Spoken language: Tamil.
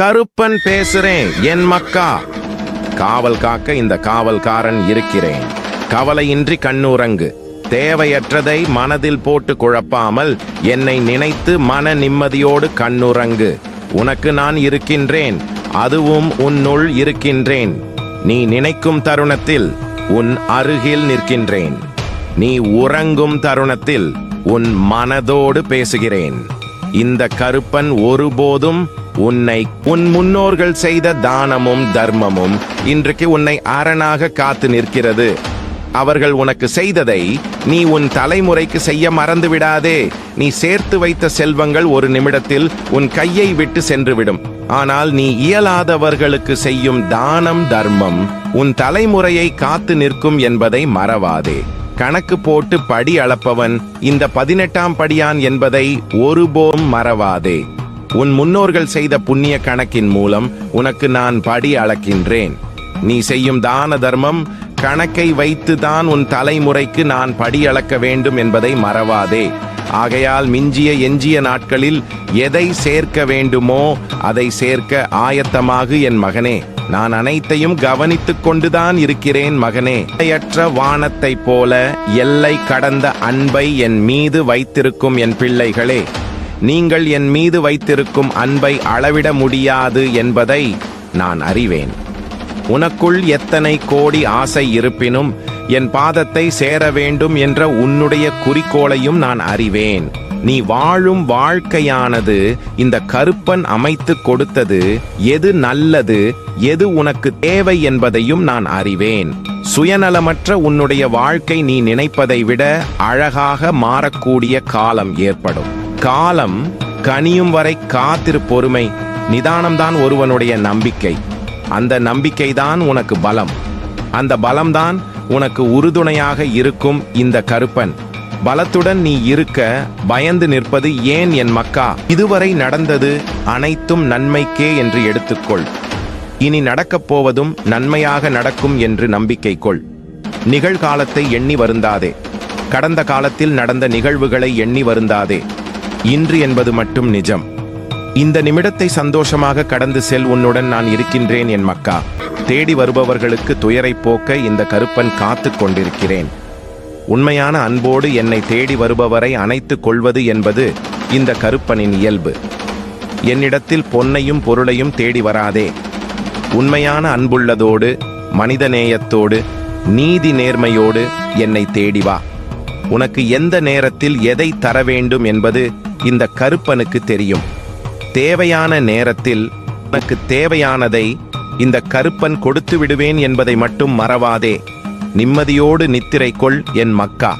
கருப்பன் பேசுறேன் என் மக்கா. காவல் காக்க இந்த காவல்காரன் இருக்கிறேன். கவலையின்றி கண்ணுறங்கு. தேவையற்றதை மனதில் போட்டு குழப்பாமல் என்னை நினைத்து மன நிம்மதியோடு கண்ணுறங்கு. உனக்கு நான் இருக்கின்றேன் அதுவும் உன்னுள் இருக்கின்றேன். நீ நினைக்கும் தருணத்தில் உன் அருகில் நிற்கின்றேன். நீ உறங்கும் தருணத்தில் உன் மனதோடு பேசுகிறேன். இந்த கருப்பன் ஒருபோதும் உன்னை உன் முன்னோர்கள் செய்த தானமும் தர்மமும் இன்றைக்கு உன்னை அரணாக காத்து நிற்கிறது. அவர்கள் உனக்கு செய்ததை நீ உன் தலைமுறைக்கு செய்ய மறந்து விடாதே. நீ சேர்த்து வைத்த செல்வங்கள் ஒரு நிமிடத்தில் உன் கையை விட்டு சென்றுவிடும். ஆனால் நீ இயலாதவர்களுக்கு செய்யும் தானம் தர்மம் உன் தலைமுறையை காத்து நிற்கும் என்பதை மறவாதே. கணக்கு போட்டு படி அளப்பவன் இந்த பதினெட்டாம் படியான் என்பதை ஒருபோதும் மறவாதே. உன் முன்னோர்கள் செய்த புண்ணிய கணக்கின் மூலம் உனக்கு நான் படி அளக்கின்றேன். நீ செய்யும் தான தர்மம் கணக்கை வைத்துதான் உன் தலைமுறைக்கு நான் படி அளக்க வேண்டும் என்பதை மறவாதே. ஆகையால் மிஞ்சிய எஞ்சிய நாட்களில் எதை சேர்க்க வேண்டுமோ அதை சேர்க்க ஆயத்தமாகு என் மகனே. நான் அனைத்தையும் கவனித்துக் கொண்டுதான் இருக்கிறேன் மகனே. எல்லையற்ற வானத்தைப் போல எல்லை கடந்த அன்பை என் மீது வைத்திருக்கும் என் பிள்ளைகளே. நீங்கள் என் மீது வைத்திருக்கும் அன்பை அளவிட முடியாது என்பதை நான் அறிவேன். உனக்குள் எத்தனை கோடி ஆசை இருப்பினும் என் பாதத்தை சேர வேண்டும் என்ற உன்னுடைய குறிக்கோளையும் நான் அறிவேன். நீ வாழும் வாழ்க்கையானது இந்த கருப்பன் அமைத்து கொடுத்தது எது நல்லது எது உனக்கு தேவை என்பதையும் நான் அறிவேன். சுயநலமற்ற உன்னுடைய வாழ்க்கை நீ நினைப்பதை விட அழகாக மாறக்கூடிய காலம் ஏற்படும். காலம் கனியும் வரை காத்திரு பொறுமை நிதானம்தான் ஒருவனுடைய நம்பிக்கை. அந்த நம்பிக்கைதான் உனக்கு பலம். அந்த பலம்தான் உனக்கு உறுதுணையாக இருக்கும் இந்த கருப்பன். பலத்துடன் நீ இருக்க பயந்து நிற்பது ஏன் என் மக்கா? இதுவரை நடந்தது அனைத்தும் நன்மைக்கே என்று எடுத்துக்கொள். இனி நடக்கப் போவதும் நன்மையாக நடக்கும் என்று நம்பிக்கை கொள் நிகழ்காலத்தை எண்ணி வருந்தாதே. கடந்த காலத்தில் நடந்த நிகழ்வுகளை எண்ணி வருந்தாதே. இன்று என்பது மட்டும் நிஜம். இந்த நிமிடத்தை சந்தோஷமாக கடந்து செல் உன்னுடன் நான் இருக்கின்றேன் என் மக்கா. தேடி வருபவர்களுக்கு துயரை போக்க இந்த கருப்பன் காத்து கொண்டிருக்கிறேன். உண்மையான அன்போடு என்னை தேடி வருபவரை அணைத்துக் கொள்வது என்பது இந்த கருப்பனின் இயல்பு. என்னிடத்தில் பொன்னையும் பொருளையும் தேடி வராதே. உண்மையான அன்புள்ளதோடு மனிதநேயத்தோடு நீதி நேர்மையோடு என்னை தேடி வா. உனக்கு எந்த நேரத்தில் எதை தர வேண்டும் என்பது இந்த கருப்பனுக்கு தெரியும். தேவையான நேரத்தில் உனக்கு தேவையானதை இந்த கருப்பன் கொடுத்து விடுவேன் என்பதை மட்டும் மறவாதே. நிம்மதியோடு நித்திரை கொள் என் மக்கா.